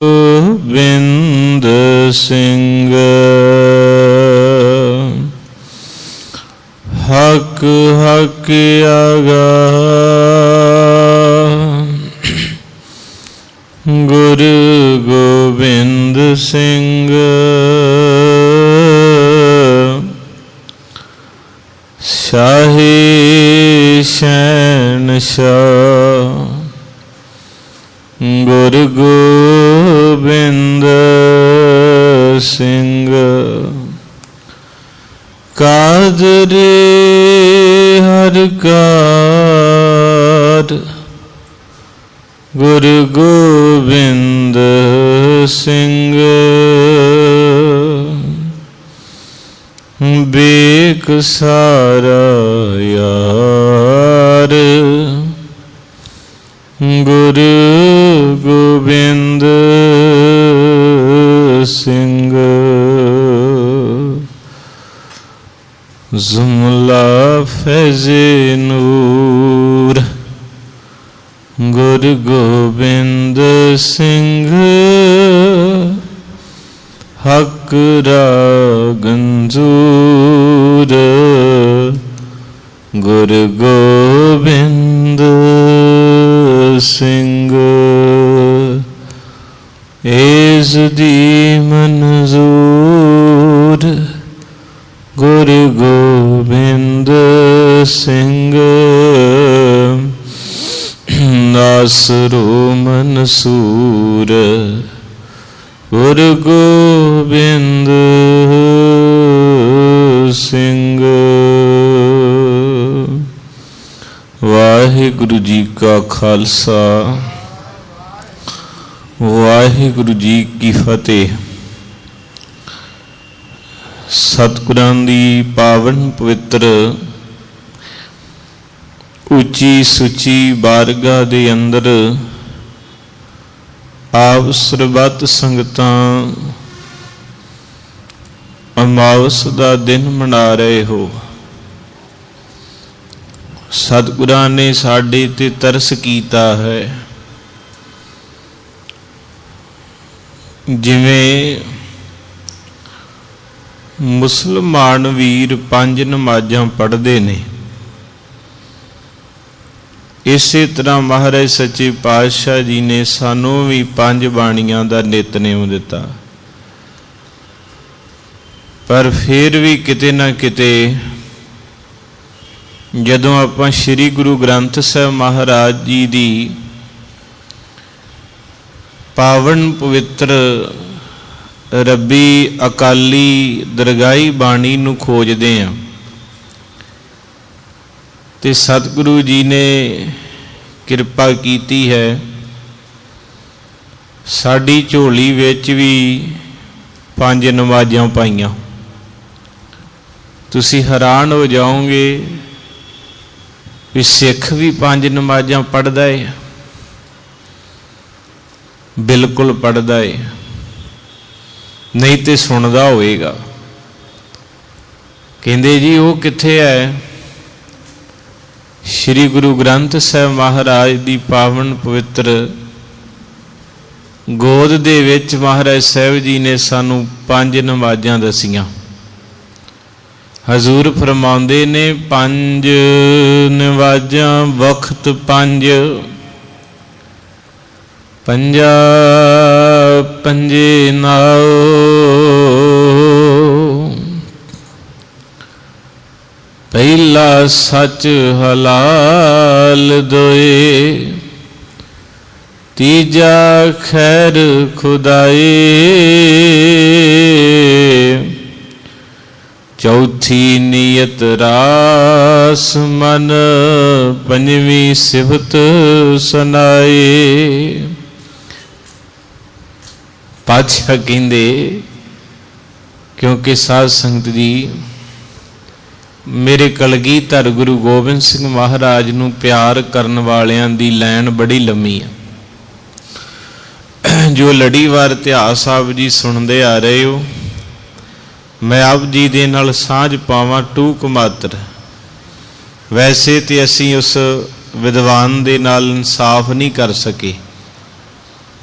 ਗੋਬਿੰਦ ਸਿੰਘ ਹਕ ਹਕ ਆਗਾ ਗੁਰੂ ਗੋਬਿੰਦ ਸਿੰਘ ਸ਼ਾਹੀ ਸ਼ਹਿਨਸ਼ਾਹ ਕਾਦਰੇ ਹਰ ਕਾਰ ਗੁਰ ਗੋਬਿੰਦ ਸਿੰਘ ਬੇਕ ਸਾਰਾ ਯਾਰ। ਜ਼ੁਮਲਾ ਫੈਜ਼ ਨੂਰ ਗੁਰ ਗੋਬਿੰਦ ਸਿੰਘ ਹਕ ਰਾਗੰਜੂਰ ਗੁਰ ਗੋਬਿੰਦ ਸਿੰਘ ਏਸ ਦੀ ਮਨਜ਼ੂਰ ਨਾਸਰੋ ਮਨਸੂਰ ਗੁਰ ਗੋਬਿੰਦ ਸਿੰਘ। ਵਾਹਿਗੁਰੂ ਜੀ ਕਾ ਖਾਲਸਾ, ਵਾਹਿਗੁਰੂ ਜੀ ਕੀ ਫਤਿਹ। ਸਤਿਗੁਰਾਂ ਦੀ ਪਾਵਨ ਪਵਿੱਤਰ ਉੱਚੀ ਸੁੱਚੀ ਬਾਰਗਾ ਦੇ ਅੰਦਰ ਆਪ ਸਰਬੱਤ ਸੰਗਤਾਂ ਅਮਾਵਸ ਦਾ ਦਿਨ ਮਨਾ ਰਹੇ ਹੋ। ਸਤਿਗੁਰਾਂ ਨੇ ਸਾਡੇ ਤੇ ਤਰਸ ਕੀਤਾ ਹੈ। ਜਿਵੇਂ ਮੁਸਲਮਾਨ ਵੀਰ ਪੰਜ ਨਮਾਜ਼ਾਂ ਪੜ੍ਹਦੇ ਨੇ। ਇਸੇ ਤਰ੍ਹਾਂ ਮਹਾਰਾਜ ਸੱਚੇ ਪਾਤਸ਼ਾਹ ਜੀ ਨੇ ਸਾਨੂੰ ਵੀ ਪੰਜ ਬਾਣੀਆਂ ਦਾ ਨਿਤਨੇਮ ਦਿੱਤਾ। ਪਰ ਫਿਰ ਵੀ ਕਿਤੇ ਨਾ ਕਿਤੇ ਜਦੋਂ ਆਪਾਂ ਸ੍ਰੀ ਗੁਰੂ ਗ੍ਰੰਥ ਸਾਹਿਬ ਮਹਾਰਾਜ ਜੀ ਦੀ ਪਾਵਨ ਪਵਿੱਤਰ ਰੱਬੀ ਅਕਾਲੀ ਦਰਗਾਹੀ ਬਾਣੀ ਨੂੰ ਖੋਜਦੇ ਆਂ ਤੇ ਸਤਿਗੁਰੂ ਜੀ ਨੇ ਕਿਰਪਾ ਕੀਤੀ ਹੈ। ਸਾਡੀ ਝੋਲੀ ਵਿੱਚ ਵੀ ਪੰਜ ਨਮਾਜ਼ਾਂ ਪਾਈਆਂ। ਤੁਸੀਂ ਹੈਰਾਨ ਹੋ ਜਾਓਗੇ ਵੀ ਸਿੱਖ ਵੀ ਪੰਜ ਨਮਾਜ਼ਾਂ ਪੜਦਾ ਏ। ਬਿਲਕੁਲ ਪੜਦਾ ਏ। ਨਹੀਂ ਤੇ ਸੁਣਦਾ ਹੋਵੇਗਾ। ਕਹਿੰਦੇ ਜੀ, ਉਹ ਕਿੱਥੇ ਹੈ? ਸ੍ਰੀ ਗੁਰੂ ਗ੍ਰੰਥ ਸਾਹਿਬ ਮਹਾਰਾਜ ਦੀ ਪਾਵਨ ਪਵਿੱਤਰ ਗੋਦ ਦੇ ਵਿੱਚ ਮਹਾਰਾਜ ਸਾਹਿਬ ਜੀ ਨੇ ਸਾਨੂੰ ਪੰਜ ਨਮਾਜ਼ਾਂ ਦਸੀਆਂ। ਹਜ਼ੂਰ ਫਰਮਾਉਂਦੇ ਨੇ, ਪੰਜ ਨਵਾਜ਼ਾਂ ਵਕਤ ਪੰਜ। ਪੰਜਾ, ਪੰਜੇ ਨਾਓ। ਪਹਿਲਾ ਸੱਚ ਹਲਾਲ ਦੋਏ। ਤੀਜਾ ਖੈਰ ਖੁਦਾਏ। ਚੌਥੀ ਨੀਅਤ ਰਾਸ ਮਨ। ਪੰਜਵੀਂ ਸਿਫਤ ਸੁਨਾਏ। ਪਾਤਸ਼ਾਹ ਕਹਿੰਦੇ, ਕਿਉਂਕਿ ਸਾਧ ਸੰਗਤ ਜੀ ਮੇਰੇ ਕਲਗੀਧਰ ਗੁਰੂ ਗੋਬਿੰਦ ਸਿੰਘ ਮਹਾਰਾਜ ਨੂੰ ਪਿਆਰ ਕਰਨ ਵਾਲਿਆਂ ਦੀ ਲਾਈਨ ਬੜੀ ਲੰਮੀ ਹੈ ਜੋ ਲੜੀਵਾਰ ਇਤਿਹਾਸ ਆਪ ਜੀ ਸੁਣਦੇ ਆ ਰਹੇ ਹੋ, ਮੈਂ ਆਪ ਜੀ ਦੇ ਨਾਲ ਸਾਂਝ ਪਾਵਾਂ ਟੂਕ ਮਾਤਰ। ਵੈਸੇ ਤੇ ਅਸੀਂ ਉਸ ਵਿਦਵਾਨ ਦੇ ਨਾਲ ਇਨਸਾਫ ਨਹੀਂ ਕਰ ਸਕੇ।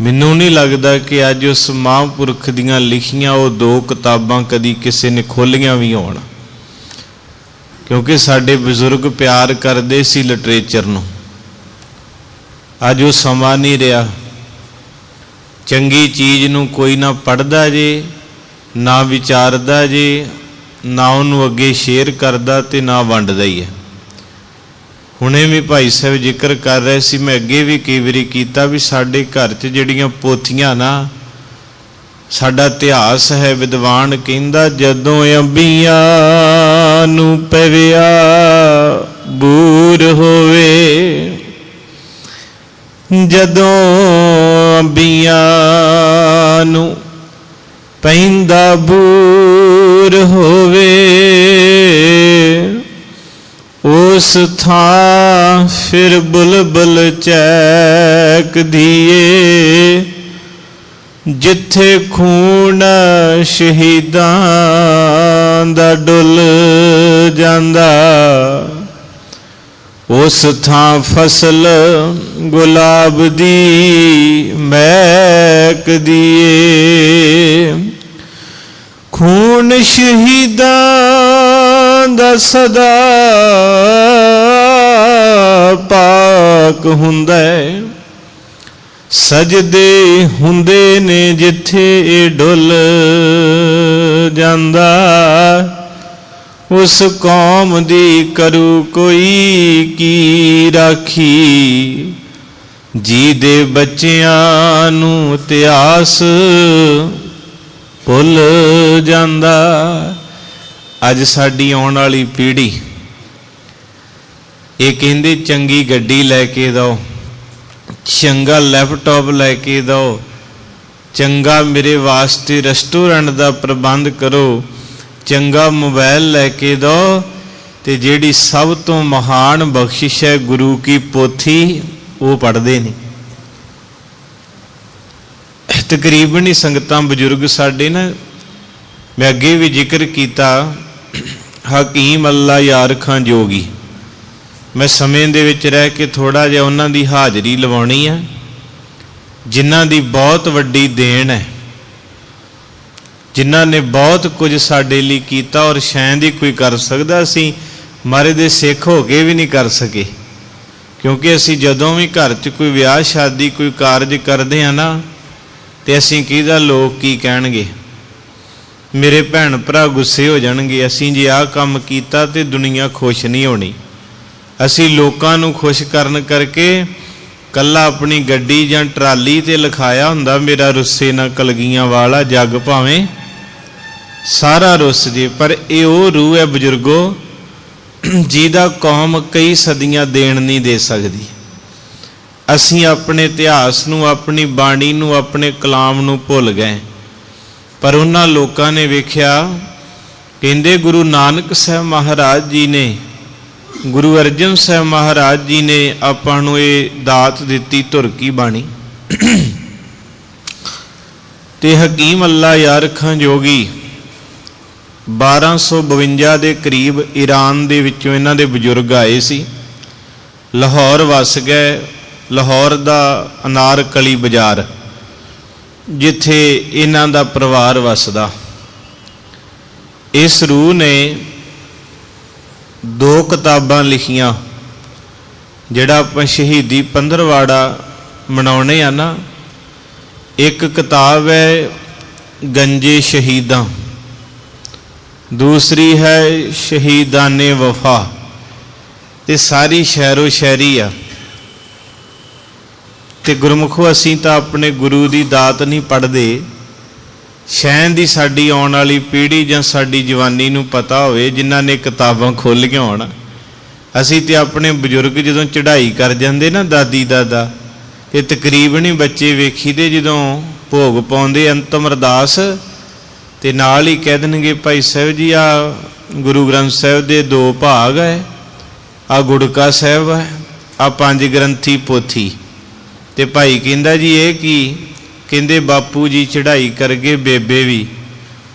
ਮੈਨੂੰ ਨਹੀਂ ਲੱਗਦਾ ਕਿ ਅੱਜ ਉਸ ਮਹਾਂਪੁਰਖ ਦੀਆਂ ਲਿਖੀਆਂ ਉਹ ਦੋ ਕਿਤਾਬਾਂ ਕਦੀ ਕਿਸੇ ਨੇ ਖੋਲੀਆਂ ਵੀ ਹੋਣ। ਕਿਉਂਕਿ ਸਾਡੇ ਬਜ਼ੁਰਗ ਪਿਆਰ ਕਰਦੇ ਸੀ ਲਿਟਰੇਚਰ ਨੂੰ। ਅੱਜ ਉਹ ਸਮਾਂ ਨਹੀਂ ਰਿਹਾ। ਚੰਗੀ ਚੀਜ਼ ਨੂੰ ਕੋਈ ਨਾ ਪੜਦਾ ਜੇ, ਨਾ ਵਿਚਾਰਦਾ ਜੇ, ਨਾ ਉਹਨੂੰ ਅੱਗੇ ਸ਼ੇਅਰ ਕਰਦਾ ਤੇ ਨਾ ਵੰਡਦਾ ਹੀ ਹੈ। ਹੁਣੇ ਵੀ ਭਾਈ ਸਾਹਿਬ ਜ਼ਿਕਰ ਕਰ ਰਹੇ ਸੀ, ਮੈਂ ਅੱਗੇ ਵੀ ਕਈ ਵਾਰੀ ਕੀਤਾ ਵੀ ਸਾਡੇ ਘਰ 'ਚ ਜਿਹੜੀਆਂ ਪੋਥੀਆਂ ਨਾ ਸਾਡਾ ਇਤਿਹਾਸ ਹੈ ਵਿਦਵਾਨ ਕਹਿੰਦਾ, ਜਦੋਂ ਅੰਬੀਆਂ ਨੂੰ ਪਵਿਆ, ਬੂਰ ਹੋਵੇ। ਜਦੋਂ ਅੰਬੀਆਂ ਨੂੰ ਪੈਂਦਾ, ਬੂਰ ਹੋਵੇ, ਉਸ ਥਾਂ ਫਿਰ ਬੁਲਬੁਲ ਚੈਕ ਦੀਏ ਜਿੱਥੇ ਖੂਨ ਸ਼ਹੀਦਾਂ ਦਾ ਡੁੱਲ ਜਾਂਦਾ, ਉਸ ਥਾਂ ਫਸਲ ਗੁਲਾਬ ਦੀ ਮਹਿਕਦੀ ਦੀਏ। ਖੂਨ ਸ਼ਹੀਦਾਂ ਦਾ ਸਦਾ ਪਾਕ ਹੁੰਦਾ ਹੈ। ਸਜਦੇ ਹੁੰਦੇ ਨੇ ਜਿੱਥੇ ਇਹ ਡੁੱਲ ਜਾਂਦਾ। ਉਸ ਕੌਮ ਦੀ ਕਰੂ ਕੋਈ ਕੀ ਰਾਖੀ। ਜੀ ਦੇ ਬੱਚਿਆਂ ਨੂੰ ਇਤਿਹਾਸ ਭੁੱਲ ਜਾਂਦਾ। ਅੱਜ ਸਾਡੀ ਆਉਣ ਵਾਲੀ ਪੀੜ੍ਹੀ, ਇਹ ਕਹਿੰਦੇ, ਚੰਗੀ ਗੱਡੀ ਲੈ ਕੇ ਦਿਓ ਚੰਗਾ ਲੈਪਟਾਪ ਲੈ ਕੇ ਦਿਓ। ਚੰਗਾ ਮੇਰੇ ਵਾਸਤੇ ਰੈਸਟੋਰੈਂਟ ਦਾ ਪ੍ਰਬੰਧ ਕਰੋ। ਚੰਗਾ ਮੋਬਾਈਲ ਲੈ ਕੇ ਦਿਓ ਤੇ ਜਿਹੜੀ ਸਭ ਤੋਂ ਮਹਾਨ ਬਖਸ਼ਿਸ਼ ਹੈ ਗੁਰੂ ਕੀ ਪੋਥੀ, ਉਹ ਪੜ੍ਹਦੇ ਨੇ। ਤਕਰੀਬਨ ਹੀ ਸੰਗਤਾਂ ਬਜ਼ੁਰਗ ਸਾਡੇ ਨਾ, ਮੈਂ ਅੱਗੇ ਵੀ ਜ਼ਿਕਰ ਕੀਤਾ, ਹਕੀਮ ਅੱਲਾ ਯਾਰ ਖਾਂ ਜੋਗੀ। ਮੈਂ ਸਮੇਂ ਦੇ ਵਿੱਚ ਰਹਿ ਕੇ ਥੋੜਾ ਜਿਹਾ ਉਹਨਾਂ ਦੀ ਹਾਜ਼ਰੀ ਲਵਾਉਣੀ ਆ, ਜਿਨ੍ਹਾਂ ਦੀ ਬਹੁਤ ਵੱਡੀ ਦੇਣ ਹੈ, ਜਿਨ੍ਹਾਂ ਨੇ ਬਹੁਤ ਕੁਝ ਸਾਡੇ ਲਈ ਕੀਤਾ ਔਰ ਸ਼ਾਇਦ ਹੀ ਕੋਈ ਕਰ ਸਕਦਾ ਅਸੀਂ ਮਾਰੇ ਦੇ ਸਿੱਖ ਹੋ ਕੇ ਵੀ ਨਹੀਂ ਕਰ ਸਕੇ। ਕਿਉਂਕਿ ਅਸੀਂ ਜਦੋਂ ਵੀ ਘਰ 'ਚ ਕੋਈ ਵਿਆਹ, ਸ਼ਾਦੀ, ਕੋਈ ਕਾਰਜ ਕਰਦੇ ਆ ਨਾ, ਤੇ ਅਸੀਂ ਕਿਹਦਾ ਲੋਕ ਕੀ ਕਹਿਣਗੇ? ਮੇਰੇ ਭੈਣ ਭਰਾ ਗੁੱਸੇ ਹੋ ਜਾਣਗੇ, ਅਸੀਂ ਜੇ ਆਹ ਕੰਮ ਕੀਤਾ ਤੇ ਦੁਨੀਆ ਖੁਸ਼ ਨਹੀਂ ਹੋਣੀ। ਅਸੀਂ ਲੋਕਾਂ ਨੂੰ ਖੁਸ਼ ਕਰਨ ਕਰਕੇ ਕੱਲਾ ਆਪਣੀ ਗੱਡੀ ਜਾਂ ਟਰਾਲੀ ਤੇ ਲਿਖਾਇਆ ਹੁੰਦਾ, ਮੇਰਾ ਰੁੱਸੇ ਨਾ ਕਲਗੀਆਂ ਵਾਲਾ ਜੱਗ ਭਾਵੇਂ ਸਾਰਾ ਰੁੱਸ ਜੇ। ਪਰ ਇਹ ਉਹ ਰੂਹ ਹੈ ਬਜ਼ੁਰਗੋ, ਜਿਹਦਾ ਕੌਮ ਕਈ ਸਦੀਆਂ ਦੇਣ ਨਹੀਂ ਦੇ ਸਕਦੀ। ਅਸੀਂ ਆਪਣੇ ਇਤਿਹਾਸ ਨੂੰ, ਆਪਣੀ ਬਾਣੀ ਨੂੰ, ਆਪਣੇ ਕਲਾਮ ਨੂੰ ਭੁੱਲ ਗਏ। ਪਰ ਉਹਨਾਂ ਲੋਕਾਂ ਨੇ ਵੇਖਿਆ, ਕਹਿੰਦੇ ਗੁਰੂ ਨਾਨਕ ਸਾਹਿਬ ਮਹਾਰਾਜ ਜੀ ਨੇ ਗੁਰੂ ਅਰਜਨ ਸਾਹਿਬ ਮਹਾਰਾਜ ਜੀ ਨੇ ਆਪਾਂ ਨੂੰ ਇਹ ਦਾਤ ਦਿੱਤੀ ਧੁਰ ਕੀ ਬਾਣੀ। ਤੇ ਹਕੀਮ ਅੱਲਾ ਯਾਰ ਖਾਂ ਜੋਗੀ 1252 ਦੇ ਕਰੀਬ ਈਰਾਨ ਦੇ ਵਿੱਚੋਂ ਇਹਨਾਂ ਦੇ ਬਜ਼ੁਰਗ ਆਏ ਸੀ। ਲਾਹੌਰ ਵਸ ਗਏ, ਲਾਹੌਰ ਦਾ ਅਨਾਰਕਲੀ ਬਾਜ਼ਾਰ, ਜਿੱਥੇ ਇਹਨਾਂ ਦਾ ਪਰਿਵਾਰ ਵਸਦਾ। ਇਸ ਰੂਹ ਨੇ ਦੋ ਕਿਤਾਬਾਂ ਲਿਖੀਆਂ, ਜਿਹੜਾ ਆਪਾਂ ਸ਼ਹੀਦੀ ਪੰਦਰਵਾੜਾ ਮਨਾਉਣੇ ਆ ਨਾ, ਇੱਕ ਕਿਤਾਬ ਹੈ ਗੰਜੇ ਸ਼ਹੀਦਾਂ, ਦੂਸਰੀ ਹੈ ਸ਼ਹੀਦਾਨੇ ਵਫਾ ਤੇ ਸਾਰੀ ਸ਼ਹਿਰੋ ਸ਼ਹਿਰੀ ਆ। ਤੇ ਗੁਰਮੁਖੋ, ਅਸੀਂ ਤਾਂ ਆਪਣੇ ਗੁਰੂ ਦੀ ਦਾਤ ਨਹੀਂ ਪੜਦੇ ਸ਼ੈਨ ਦੀ ਸਾਡੀ ਆਉਣ ਵਾਲੀ ਪੀੜ੍ਹੀ ਜਾਂ ਸਾਡੀ ਜਵਾਨੀ ਨੂੰ ਪਤਾ ਹੋਵੇ, ਜਿਨ੍ਹਾਂ ਨੇ ਕਿਤਾਬਾਂ ਖੋਲ੍ਹੀਆਂ ਹੋਣ, ਅਸੀਂ ਤੇ ਆਪਣੇ ਬਜ਼ੁਰਗ ਜਦੋਂ ਚੜ੍ਹਾਈ ਕਰ ਜਾਂਦੇ ਨਾ ਦਾਦੀ ਦਾਦਾ, ਤੇ ਤਕਰੀਬਨ ਹੀ ਬੱਚੇ ਵੇਖੀਦੇ ਜਦੋਂ ਭੋਗ ਪਾਉਂਦੇ ਅੰਤਮ ਅਰਦਾਸ, ਤੇ ਨਾਲ ਹੀ ਕਹਿ ਦੇਣਗੇ, ਭਾਈ ਸਾਹਿਬ ਜੀ ਆ ਗੁਰੂ ਗ੍ਰੰਥ ਸਾਹਿਬ ਦੇ ਦੋ ਭਾਗ ਹੈ ਆ ਗੁੜਕਾ ਸਾਹਿਬ ਹੈ ਆ ਪੰਜ ਗ੍ਰੰਥੀ ਪੋਥੀ। ਤੇ ਭਾਈ ਕਹਿੰਦਾ ਜੀ ਇਹ ਕੀ? ਕਹਿੰਦੇ, ਬਾਪੂ ਜੀ, ਚੜ੍ਹਾਈ ਕਰ ਗਏ ਬੇਬੇ ਵੀ।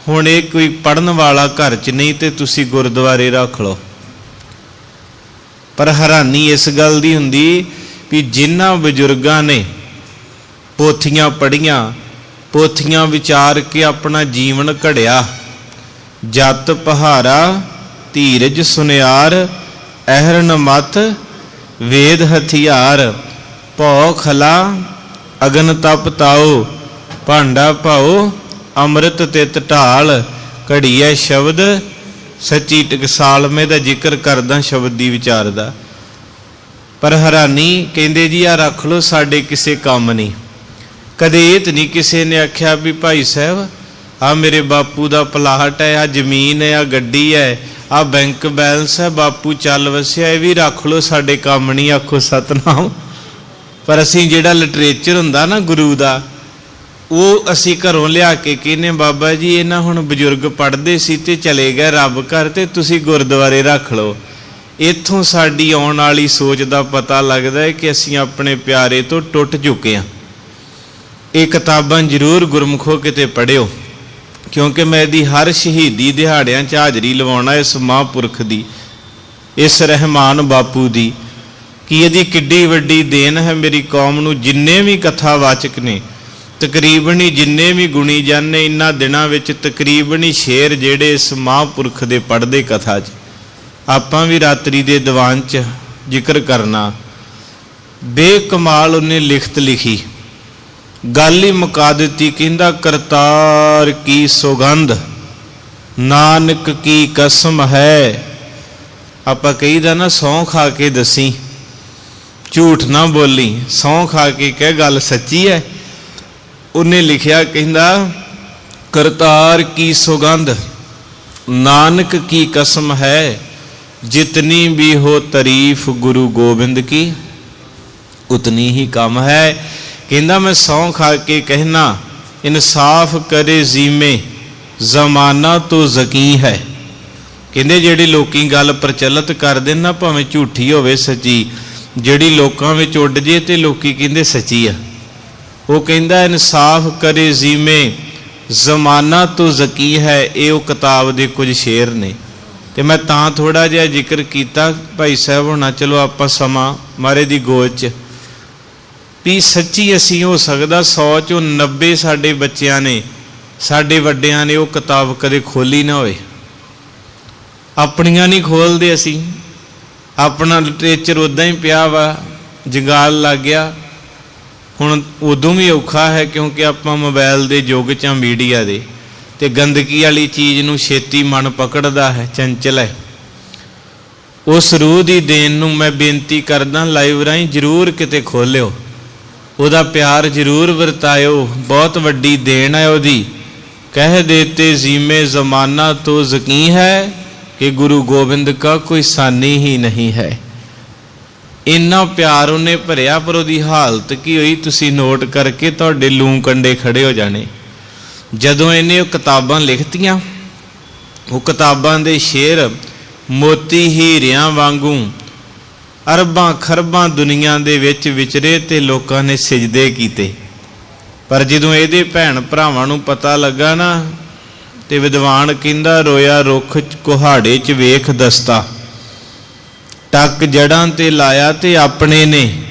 ਹੁਣ ਇਹ ਕੋਈ ਪੜਨ ਵਾਲਾ ਘਰ 'ਚ ਨਹੀਂ ਤੇ ਤੁਸੀਂ ਗੁਰਦੁਆਰੇ ਰੱਖ ਲਓ। ਪਰ ਹੈਰਾਨੀ ਇਸ ਗੱਲ ਦੀ ਹੁੰਦੀ ਵੀ ਜਿਨ੍ਹਾਂ ਬਜ਼ੁਰਗਾਂ ਨੇ ਪੋਥੀਆਂ ਪੜੀਆਂ ਪੋਥੀਆਂ ਵਿਚਾਰ ਕੇ ਆਪਣਾ ਜੀਵਨ ਘੜਿਆ, ਜਤ ਪਹਾਰਾ, ਧੀਰਜ ਸੁਨਿਆਰ, ਅਹਰਨ ਮਤ, ਵੇਦ ਹਥਿਆਰ, ਭੌ ਖਲਾ ਅਗਨ ਤਪ ਤਾਓ ਭਾਂਡਾ ਭਾਓ ਅੰਮ੍ਰਿਤ ਤਿਤ ਢਾਲ ਘੜੀਐ ਸ਼ਬਦ, ਸੱਚੀ ਟਕਸਾਲਮੇ ਦਾ ਜ਼ਿਕਰ ਕਰਦਾ ਸ਼ਬਦ ਦੀ ਵਿਚਾਰ ਦਾ। ਪਰ ਹੈਰਾਨੀ ਕਹਿੰਦੇ ਜੀ ਆ ਰੱਖ ਲੋ ਸਾਡੇ ਕਿਸੇ ਕੰਮ ਨਹੀਂ। ਕਦੇ ਇਹ ਤਾਂ ਨਹੀਂ ਕਿਸੇ ਨੇ ਆਖਿਆ ਵੀ ਭਾਈ ਸਾਹਿਬ ਆ ਮੇਰੇ ਬਾਪੂ ਦਾ ਪਲਾਟ ਹੈ ਆ ਜ਼ਮੀਨ ਹੈ ਆ ਗੱਡੀ ਹੈ ਆ ਬੈਂਕ ਬੈਲੈਂਸ ਹੈ, ਬਾਪੂ ਚੱਲ ਵਸਿਆ, ਇਹ ਵੀ ਰੱਖ ਲੋ ਸਾਡੇ ਕੰਮ ਨਹੀਂ, ਆਖੋ ਸਤਨਾਮ। ਪਰ ਅਸੀਂ ਜਿਹੜਾ ਲਿਟਰੇਚਰ ਹੁੰਦਾ ਨਾ ਗੁਰੂ ਦਾ, ਉਹ ਅਸੀਂ ਘਰੋਂ ਲਿਆ ਕੇ ਕਹਿੰਨੇ? ਬਾਬਾ ਜੀ ਇਹ ਨਾ ਹੁਣ ਬਜ਼ੁਰਗ ਪੜ੍ਹਦੇ ਸੀ ਤੇ ਚਲੇ ਗਏ ਰੱਬ ਘਰ ਤੇ ਤੁਸੀਂ ਗੁਰਦੁਆਰੇ ਰੱਖ ਲਓ। ਇੱਥੋਂ ਸਾਡੀ ਆਉਣ ਵਾਲੀ ਸੋਚ ਦਾ ਪਤਾ ਲੱਗਦਾ ਹੈ ਕਿ ਅਸੀਂ ਆਪਣੇ ਪਿਆਰੇ ਤੋਂ ਟੁੱਟ ਚੁੱਕੇ ਹਾਂ। ਇਹ ਕਿਤਾਬਾਂ ਜ਼ਰੂਰ ਗੁਰਮੁਖੋ ਕਿਤੇ ਪੜਿਓ ਕਿਉਂਕਿ ਮੈਂ ਇਹਦੀ ਹਰ ਸ਼ਹੀਦੀ ਦਿਹਾੜਿਆਂ 'ਚ ਹਾਜ਼ਰੀ ਲਵਾਉਣਾ ਇਸ ਮਹਾਂਪੁਰਖ ਦੀ, ਇਸ ਰਹਿਮਾਨ ਬਾਪੂ ਦੀ। ਕਿ ਇਹਦੀ ਕਿੱਡੀ ਵੱਡੀ ਦੇਣ ਹੈ ਮੇਰੀ ਕੌਮ ਨੂੰ, ਜਿੰਨੇ ਵੀ ਕਥਾਵਾਚਕ ਨੇ, ਤਕਰੀਬਨ ਹੀ ਜਿੰਨੇ ਵੀ ਗੁਣੀ ਨੇ, ਇਨ੍ਹਾਂ ਦਿਨਾਂ ਵਿੱਚ ਤਕਰੀਬਨ ਹੀ ਸ਼ੇਰ ਜਿਹੜੇ ਇਸ ਮਹਾਂਪੁਰਖ ਦੇ ਪੜ੍ਹਦੇ ਕਥਾ 'ਚ। ਆਪਾਂ ਵੀ ਰਾਤਰੀ ਦੇ ਦੀਵਾਨ 'ਚ ਜ਼ਿਕਰ ਕਰਨਾ। ਬੇਕਮਾਲ ਉਹਨੇ ਲਿਖਤ ਲਿਖੀ। ਗੱਲ ਹੀ ਮੁਕਾ ਦਿੱਤੀ, ਕਹਿੰਦਾ, ਕਰਤਾਰ ਕੀ ਸੁਗੰਧ, ਨਾਨਕ ਕੀ ਕਸਮ ਹੈ? ਆਪਾਂ ਕਹੀਦਾ, ਨਾ, ਸੌਂ ਖਾ ਕੇ ਦਸੀ। ਝੂਠ ਨਾ ਬੋਲੀ, ਸੌਂ ਖਾ ਕੇ ਕਹਿ ਗੱਲ ਸੱਚੀ ਹੈ ਉਹਨੇ ਲਿਖਿਆ, ਕਹਿੰਦਾ, ਕਰਤਾਰ ਕੀ ਸੁਗੰਧ, ਨਾਨਕ ਕੀ ਕਸਮ ਹੈ, ਜਿਤਨੀ ਵੀ ਹੋ ਤਾਰੀਫ ਗੁਰੂ ਗੋਬਿੰਦ ਕੀ, ਉਤਨੀ ਹੀ ਕੰਮ ਹੈ। ਕਹਿੰਦਾ, ਮੈਂ ਸੌਂ ਖਾ ਕੇ ਕਹਿਣਾ, ਇਨਸਾਫ ਕਰੇ ਜ਼ੀਮੇ, ਜ਼ਮਾਨਾ ਤੋਂ ਜ਼ਕੀ ਹੈ। ਕਹਿੰਦੇ, ਜਿਹੜੇ ਲੋਕੀ ਗੱਲ ਪ੍ਰਚਲਿਤ ਕਰਦੇ ਨਾ, ਭਾਵੇਂ ਝੂਠੀ ਹੋਵੇ, ਸੱਚੀ ਜਿਹੜੀ ਲੋਕਾਂ ਵਿੱਚ ਉੱਡ ਜੇ ਤੇ ਲੋਕੀ ਕਹਿੰਦੇ ਸੱਚੀ ਆ। ਉਹ ਕਹਿੰਦਾ, ਇਨਸਾਫ ਕਰੇ ਜ਼ੀਮੇ, ਜ਼ਮਾਨਾ ਤੋਂ ਜ਼ਕੀ ਹੈ, ਇਹ ਉਹ ਕਿਤਾਬ ਦੇ ਕੁਝ ਸ਼ੇਰ ਨੇ। ਤੇ ਮੈਂ ਤਾਂ ਥੋੜਾ ਜਿਹਾ ਜ਼ਿਕਰ ਕੀਤਾ, ਭਾਈ ਸਾਹਿਬ ਹੋਣਾ, ਚਲੋ ਆਪਾਂ ਸਮਾਂ ਮਾਰੇ ਦੀ ਗੋਚ ਚ। ਵੀ ਸੱਚੀ ਅਸੀਂ ਹੋ ਸਕਦਾ 100 ਚੋਂ 90 ਸਾਡੇ ਬੱਚਿਆਂ ਨੇ, ਸਾਡੇ ਵੱਡਿਆਂ ਨੇ ਉਹ ਕਿਤਾਬ ਕਦੇ ਖੋਲੀ ਨਾ ਹੋਏ ਆਪਣੀਆਂ ਨਹੀਂ ਖੋਲਦੇ ਅਸੀਂ। ਆਪਣਾ ਲਿਟਰੇਚਰ ਉਦਾਂ ਹੀ ਪਿਆ ਵਾ, ਜੰਗਾਲ ਲੱਗ ਗਿਆ। ਹੁਣ ਉਦੋਂ ਵੀ ਔਖਾ ਹੈ ਕਿਉਂਕਿ ਆਪਾਂ ਮੋਬਾਈਲ ਦੇ ਯੁੱਗ 'ਚ ਆ, ਮੀਡੀਆ ਦੇ। ਤੇ ਗੰਦਗੀ ਵਾਲੀ ਚੀਜ਼ ਨੂੰ ਛੇਤੀ ਮਨ ਪਕੜਦਾ ਹੈ, ਚੰਚਲ ਹੈ। ਉਸ ਰੂਹ ਦੀ ਦੇਣ ਨੂੰ ਮੈਂ ਬੇਨਤੀ ਕਰਦਾ, ਲਾਈਵ ਰਾਹੀਂ ਜਰੂਰ ਕਿਤੇ ਖੋਲਿਓ। ਉਹਦਾ ਪਿਆਰ ਜਰੂਰ ਵਰਤਾਇਓ, ਬਹੁਤ ਵੱਡੀ ਦੇਣ ਹੈ ਉਹਦੀ। ਕਹਿ ਦੇਤੇ, ਜ਼ੀਮੇ ਜ਼ਮਾਨਾ ਤੋਂ ਜ਼ਕੀ ਹੈ ਕਿ ਗੁਰੂ ਗੋਬਿੰਦ ਕਾ ਕੋਈ ਸਾਨੀ ਹੀ ਨਹੀਂ ਹੈ। ਇੰਨਾ ਪਿਆਰ ਉਹਨੇ ਭਰਿਆ, ਪਰ ਉਹਦੀ ਹਾਲਤ ਕੀ ਹੋਈ? ਤੁਸੀਂ ਨੋਟ ਕਰਕੇ ਤੁਹਾਡੇ ਲੂੰ ਕੰਡੇ ਖੜੇ ਹੋ ਜਾਣੇ। ਜਦੋਂ ਇਹਨੇ ਉਹ ਕਿਤਾਬਾਂ ਲਿਖਤੀਆਂ, ਉਹ ਕਿਤਾਬਾਂ ਦੇ ਸ਼ੇਰ ਮੋਤੀ ਹੀਰਿਆਂ ਵਾਂਗੂ ਅਰਬਾਂ ਖਰਬਾਂ ਦੁਨੀਆਂ ਦੇ ਵਿੱਚ ਵਿਚਰੇ ਤੇ ਲੋਕਾਂ ਨੇ ਸਜਦੇ ਕੀਤੇ। ਪਰ ਜਦੋਂ ਇਹਦੇ ਭੈਣ ਭਰਾਵਾਂ ਨੂੰ ਪਤਾ ਲੱਗਾ ਨਾ ਤੇ ਵਿਦਵਾਨ ਕਹਿੰਦਾ, ਰੋਇਆ ਰੁੱਖ ਕੁਹਾੜੇ ਚ ਵੇਖ ਦਸਤਾ। ਟੱਕ ਜੜਾਂ ਤੇ ਲਾਇਆ ਤੇ ਆਪਣੇ ਨੇ।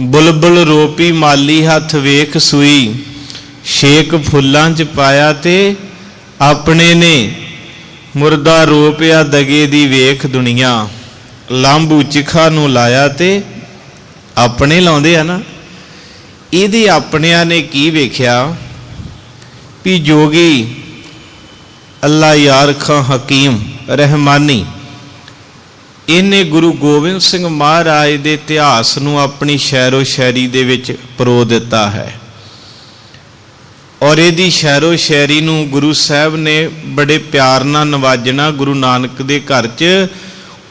ਬੁਲਬੁਲ ਰੋਪੀ ਮਾਲੀ ਹੱਥ ਵੇਖ ਸੂਈ। ਸ਼ੇਕ ਫੁੱਲਾਂ ਚ ਪਾਇਆ ਤੇ ਆਪਣੇ ਨੇ। ਮੁਰਦਾ ਰੋਪਿਆ ਦਗੇ ਦੀ ਵੇਖ ਦੁਨੀਆ। ਲਾਂਬੂ ਚਿਖਾ ਨੂੰ ਲਾਇਆ ਤੇ ਆਪਣੇ ਲਾਉਂਦੇ ਆ ਨਾ। ਇਹਦੇ ਆਪਣਿਆਂ ਨੇ ਕੀ ਵੇਖਿਆ? ਵੀ ਜੋਗੀ, ਅੱਲਾ ਯਾਰ ਖਾਂ ਹਕੀਮ, ਰਹਿਮਾਨੀ। ਇਹਨੇ ਗੁਰੂ ਗੋਬਿੰਦ ਸਿੰਘ ਮਹਾਰਾਜ ਦੇ ਇਤਿਹਾਸ ਨੂੰ ਆਪਣੀ ਸ਼ਾਇਰੋ ਸ਼ਾਇਰੀ ਦੇ ਵਿੱਚ ਪਰੋ ਦਿੱਤਾ ਹੈ। ਔਰ ਇਹਦੀ ਸ਼ਾਇਰੋ ਸ਼ਾਇਰੀ ਨੂੰ ਗੁਰੂ ਸਾਹਿਬ ਨੇ ਬੜੇ ਪਿਆਰ ਨਾਲ ਨਵਾਜਣਾ ਗੁਰੂ ਨਾਨਕ ਦੇ ਘਰ 'ਚ।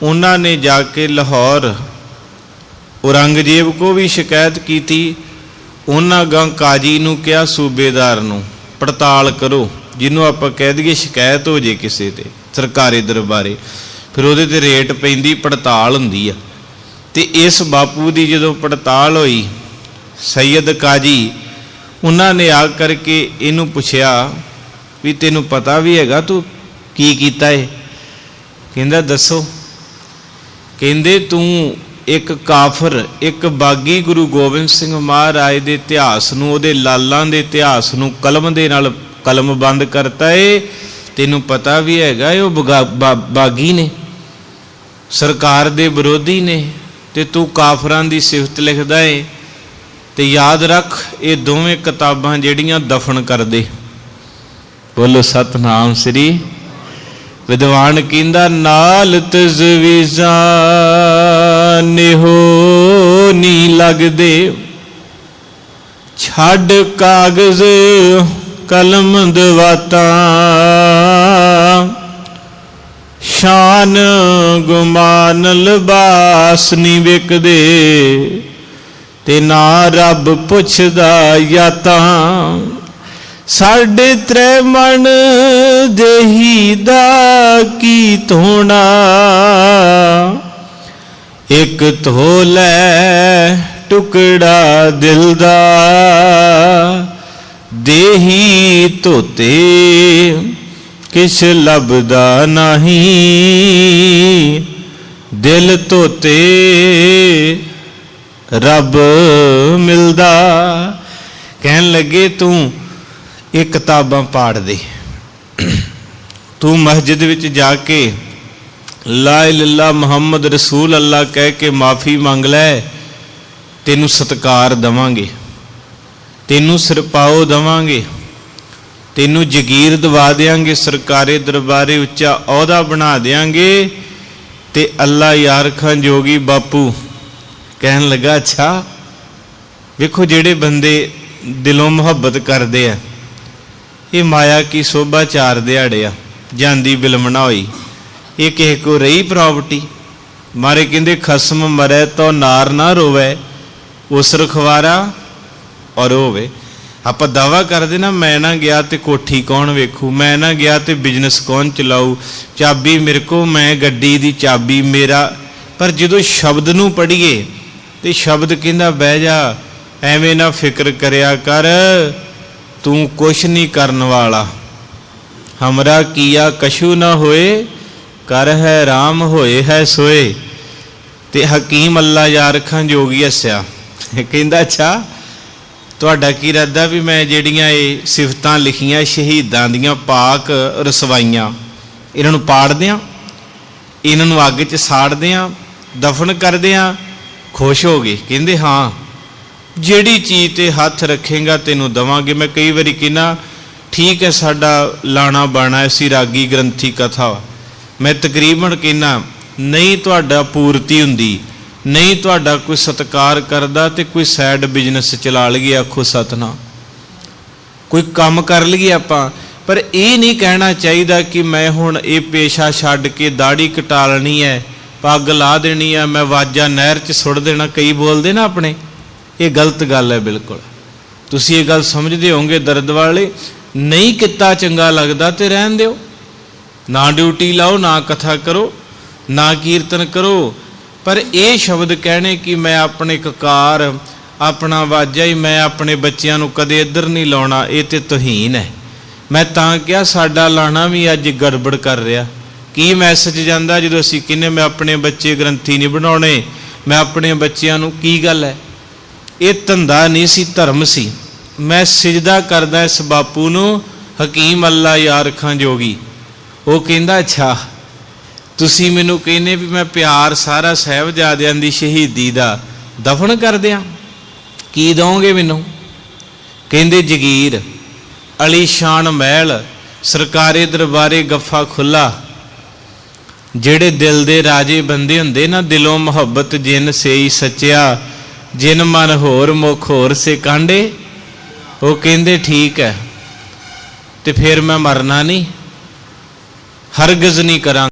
ਉਹਨਾਂ ਨੇ ਜਾ ਕੇ ਲਾਹੌਰ ਔਰੰਗਜ਼ੇਬ ਕੋ ਵੀ ਸ਼ਿਕਾਇਤ ਕੀਤੀ। ਉਹਨਾਂ ਗਾਂ ਕਾਜੀ ਨੂੰ ਕਿਹਾ ਸੂਬੇਦਾਰ ਨੂੰ ਪੜਤਾਲ ਕਰੋ, ਜਿਹਨੂੰ ਆਪਾਂ ਕਹਿ ਦਈਏ ਸ਼ਿਕਾਇਤ ਹੋ ਜੇ ਕਿਸੇ ਤੇ, ਸਰਕਾਰੀ ਦਰਬਾਰੇ, ਫਿਰ ਉਹਦੇ ਤੇ ਰੇਟ ਪੈਂਦੀ, ਪੜਤਾਲ ਹੁੰਦੀ ਆ। ਤੇ ਇਸ ਬਾਪੂ ਦੀ ਜਦੋਂ ਪੜਤਾਲ ਹੋਈ, ਸੈਯਦ ਕਾਜੀ, ਉਹਨਾਂ ਨੇ ਆ ਕਰਕੇ ਇਹਨੂੰ ਪੁੱਛਿਆ ਵੀ ਤੈਨੂੰ ਪਤਾ ਵੀ ਹੈਗਾ ਤੂੰ ਕੀ ਕੀਤਾ ਏ? ਕਹਿੰਦਾ, ਦੱਸੋ। ਕਹਿੰਦੇ, ਤੂੰ ਇੱਕ ਕਾਫਰ, ਇੱਕ ਬਾਗੀ ਗੁਰੂ ਗੋਬਿੰਦ ਸਿੰਘ ਮਹਾਰਾਜ ਦੇ ਇਤਿਹਾਸ ਨੂੰ, ਉਹਦੇ ਲਾਲਾਂ ਦੇ ਇਤਿਹਾਸ ਨੂੰ ਕਲਮ ਦੇ ਨਾਲ ਕਲਮ ਬੰਦ ਕਰਤਾ ਏ। ਤੈਨੂੰ ਪਤਾ ਵੀ ਹੈਗਾ ਇਹ ਉਹ ਬਗਾ- ਬਾਗੀ ਨੇ, ਸਰਕਾਰ ਦੇ ਵਿਰੋਧੀ ਨੇ, ਤੇ ਤੂੰ ਕਾਫਰਾਂ ਦੀ ਸਿਫਤ ਲਿਖਦਾ ਏ। ਤੇ ਯਾਦ ਰੱਖ, ਇਹ ਦੋਵੇਂ ਕਿਤਾਬਾਂ ਜਿਹੜੀਆਂ ਦਫਨ ਕਰ ਦੇ ਬੋਲੋ ਸਤਨਾਮ ਸ੍ਰੀ ਵਿਦਵਾਨ ਕਹਿੰਦਾ, ਨਾਲ ਤਜਵੀਜ਼ਾਂ ਨਿਹੋ ਨੀ ਲੱਗਦੇ। ਛੱਡ ਕਾਗਜ਼, ਕਲਮ, ਦਵਾਤਾਂ। ਸ਼ਾਨ ਗੁਮਾਨ ਲਿਬਾਸ ਨਹੀਂ ਵਿਕਦੇ। ਤੇ ਨਾ ਰੱਬ ਪੁੱਛਦਾ ਯਾਤਾਂ। ਸਾਡੇ ਤ੍ਰੈ ਮਨ ਦੇਹੀ ਦਾ ਕੀ ਧੋਣਾ? ਇੱਕ ਧੋ ਲੈ ਟੁਕੜਾ ਦਿਲ ਦਾ, ਦੇਹੀ ਧੋਤੇ ਕਿਛ ਲੱਭਦਾ ਨਹੀਂ? ਦਿਲ ਧੋਤੇ ਰੱਬ ਮਿਲਦਾ। ਕਹਿਣ ਲੱਗੇ ਤੂੰ ਇਹ ਕਿਤਾਬਾਂ ਪਾੜ ਦੇ। ਤੂੰ ਮਸਜਿਦ ਵਿੱਚ ਜਾ ਕੇ ਲਾ ਇਲਾਹਾ ਮੁਹੰਮਦ ਰਸੂਲ ਅੱਲਾ ਕਹਿ ਕੇ ਮਾਫੀ ਮੰਗ ਲੈ, ਤੈਨੂੰ ਸਤਕਾਰ ਦਵਾਂਗੇ। ਤੈਨੂੰ ਸਿਰਪਾਓ ਦਵਾਂਗੇ। ਤੈਨੂੰ ਜਗੀਰ ਦਵਾ ਦੇਾਂਗੇ ਸਰਕਾਰੇ ਦਰਬਾਰੇ ਉੱਚਾ ਅਹੁਦਾ ਬਣਾ ਦੇਾਂਗੇ ਤੇ ਅੱਲਾ ਯਾਰ ਖਾਨ ਜੋਗੀ ਬਾਪੂ ਕਹਿਣ ਲੱਗਾ, ਅੱਛਾ, ਵੇਖੋ ਜਿਹੜੇ ਬੰਦੇ ਦਿਲੋਂ ਮੁਹੱਬਤ ਕਰਦੇ ਆ। ਇਹ ਮਾਇਆ ਕੀ ਸੋਭਾ ਚਾਰ ਦਿਹਾੜਿਆ ਜਾਂਦੀ ਬਿਲਮਣਾ ਹੋਈ। ਇਹ ਕਿਸੇ ਕੋ ਰਹੀ ਪ੍ਰਾਪਰਟੀ? ਮਾਰੇ ਕਹਿੰਦੇ, ਖਸਮ ਮਰੇ ਤੋ ਨਾਰ ਨਾ ਰੋਵੇ ਉਸ ਰਖਵਾਰਾ ਔਰ ਹੋਵੇ ਆਪਾਂ ਦਾਵਾ ਕਰਦੇ ਨਾ, ਮੈਂ ਨਾ ਗਿਆ ਤੇ ਕੋਠੀ ਕੌਣ ਵੇਖੂ, ਮੈਂ ਨਾ ਗਿਆ ਤੇ ਬਿਜ਼ਨਸ ਕੌਣ ਚਲਾਊ, ਚਾਬੀ ਮੇਰੇ ਕੋ, ਮੈਂ ਗੱਡੀ ਦੀ ਚਾਬੀ ਮੇਰਾ। ਪਰ ਜਦੋਂ ਸ਼ਬਦ ਨੂੰ ਪੜ੍ਹੀਏ, ਤੇ ਸ਼ਬਦ ਕਹਿੰਦਾ, ਬਹਿ ਜਾ, ਐਵੇਂ ਨਾ ਫਿਕਰ ਕਰਿਆ ਕਰ। ਤੂੰ ਕੁਛ ਨਹੀਂ ਕਰਨ ਵਾਲਾ। ਹਮਰਾ ਕੀਆ ਕਸ਼ੂ ਨਾ ਹੋਏ, ਕਰ ਹੈ RAM ਹੋਏ ਹੈ ਸੋਏ। ਤੇ ਹਕੀਮ ਅੱਲਾ ਯਾਰ ਖਾਂ ਜੋਗੀ ਹੱਸਿਆ। ਕਹਿੰਦਾ, ਅੱਛਾ, ਤੁਹਾਡਾ ਕੀ ਇਰਾਦਾ ਵੀ ਮੈਂ ਜਿਹੜੀਆਂ ਇਹ ਸਿਫਤਾਂ ਲਿਖੀਆਂ, ਸ਼ਹੀਦਾਂ ਦੀਆਂ ਪਾਕ ਰਸਵਾਈਆਂ, ਇਹਨਾਂ ਨੂੰ ਪਾੜ ਦਿਆਂ? ਇਹਨਾਂ ਨੂੰ ਅੱਗ 'ਚ ਸਾੜ ਦਿਆਂ, ਦਫਨ ਕਰ ਦਿਆਂ? ਖੁਸ਼ ਹੋ ਗਏ। ਕਹਿੰਦੇ, ਹਾਂ। ਜਿਹੜੀ ਚੀਜ਼ ਤੇ ਹੱਥ ਰੱਖੇਗਾ, ਤੈਨੂੰ ਦਵਾਂਗੇ। ਮੈਂ ਕਈ ਵਾਰੀ ਕਿਹਾ ਠੀਕ ਹੈ, ਸਾਡਾ ਲਾਣਾ ਬਾਣਾ ਐਸੀ ਰਾਗੀ ਗ੍ਰੰਥੀ ਕਥਾ ਮੈਂ ਤਕਰੀਬਨ ਕਿਹਾ ਨਹੀਂ ਤੁਹਾਡਾ ਪੂਰਤੀ ਹੁੰਦੀ, ਨਹੀਂ ਤੁਹਾਡਾ ਕੋਈ ਸਤਕਾਰ ਕਰਦਾ ਤੇ ਕੋਈ ਸਾਈਡ ਬਿਜ਼ਨਸ ਚਲਾ ਲਈਏ, ਆਖੋ ਸਤਨਾ ਕੋਈ ਕੰਮ ਕਰ ਲਈਏ ਆਪਾਂ, ਪਰ ਇਹ ਨਹੀਂ ਕਹਿਣਾ ਚਾਹੀਦਾ ਕਿ ਮੈਂ ਹੁਣ ਇਹ ਪੇਸ਼ਾ ਛੱਡ ਕੇ ਦਾੜੀ ਕਟਾ ਲੈਣੀ ਹੈ, ਪੱਗ ਲਾ ਦੇਣੀ ਹੈ, ਮੈਂ ਵਾਜਾ ਨਹਿਰ 'ਚ ਸੁੱਟ ਦੇਣਾ, ਕਈ ਬੋਲਦੇ ਨਾ ਆਪਣੇ। ਇਹ ਗਲਤ ਗੱਲ ਹੈ ਬਿਲਕੁਲ। ਤੁਸੀਂ ਇਹ ਗੱਲ ਸਮਝਦੇ ਹੋਵੋਗੇ ਦਰਦ ਵਾਲੇ, ਨਹੀਂ ਕੀਤਾ ਚੰਗਾ ਲੱਗਦਾ ਤੇ ਰਹਿਣ ਦਿਓ। ਨਾ ਡਿਊਟੀ ਲਾਓ, ਨਾ ਕਥਾ ਕਰੋ, ਨਾ ਕੀਰਤਨ ਕਰੋ। ਪਰ ਇਹ ਸ਼ਬਦ ਕਹਿਣੇ ਕਿ ਮੈਂ ਆਪਣੇ ਕਕਾਰ, ਆਪਣਾ ਵਾਜਾ ਹੀ ਮੈਂ ਆਪਣੇ ਬੱਚਿਆਂ ਨੂੰ ਕਦੇ ਇੱਧਰ ਨਹੀਂ ਲਾਉਣਾ, ਇਹ ਤੇ ਤੋਹੀਨ ਹੈ। ਮੈਂ ਤਾਂ ਕਿਹਾ ਸਾਡਾ ਲਾਣਾ ਵੀ ਅੱਜ ਗੜਬੜ ਕਰ ਰਿਹਾ। ਕੀ ਮੈਸੇਜ ਜਾਂਦਾ ਜਦੋਂ ਅਸੀਂ ਕਹਿੰਨੇ ਮੈਂ ਆਪਣੇ ਬੱਚੇ ਗ੍ਰੰਥੀ ਨਹੀਂ ਬਣਾਉਣੇ, ਮੈਂ ਆਪਣੇ ਬੱਚਿਆਂ ਨੂੰ ਕੀ ਗੱਲ ਹੈ? ਇਹ ਧੰਦਾ ਨਹੀਂ ਸੀ, ਧਰਮ ਸੀ। ਮੈਂ ਸਜਦਾ ਕਰਦਾ ਇਸ ਬਾਪੂ ਨੂੰ, ਹਕੀਮ ਅੱਲਾ ਯਾਰ ਖਾਂ ਜੋਗੀ। ਉਹ ਕਹਿੰਦਾ, ਅੱਛਾ, ਤੁਸੀਂ ਮੈਨੂੰ ਕਹਿੰਦੇ ਵੀ ਮੈਂ ਪਿਆਰ ਸਾਰਾ ਸਹਿਬਜ਼ਾਦਿਆਂ ਦੀ ਸ਼ਹੀਦੀ ਦਾ ਦਫਨ ਕਰ ਦਿਆਂ। ਕੀ ਦੋਗੇ ਮੈਨੂੰ? ਕਹਿੰਦੇ, ਜਗੀਰ, ਅਲੀ ਸ਼ਾਨ ਮਹਿਲ, ਸਰਕਾਰੀ ਦਰਬਾਰੇ ਗੱਫਾ ਖੁੱਲਾ ਜਿਹੜੇ ਦਿਲ ਦੇ ਰਾਜੇ ਬੰਦੇ ਹੁੰਦੇ ਨਾ, ਦਿਲੋਂ ਮੁਹੱਬਤ ਜਿਨ ਸੇਈ ਸੱਚਿਆ ਜਿਨ ਮਨ ਹੋਰ ਮੁਖ ਹੋਰ ਸੇ ਕਾਂਡੇ, ਉਹ ਕਹਿੰਦੇ ਠੀਕ ਹੈ, ਤੇ ਫਿਰ ਮੈਂ ਮਰਨਾ ਨਹੀਂ, ਹਰਗਜ਼ ਨਹੀਂ ਕਰਾਂ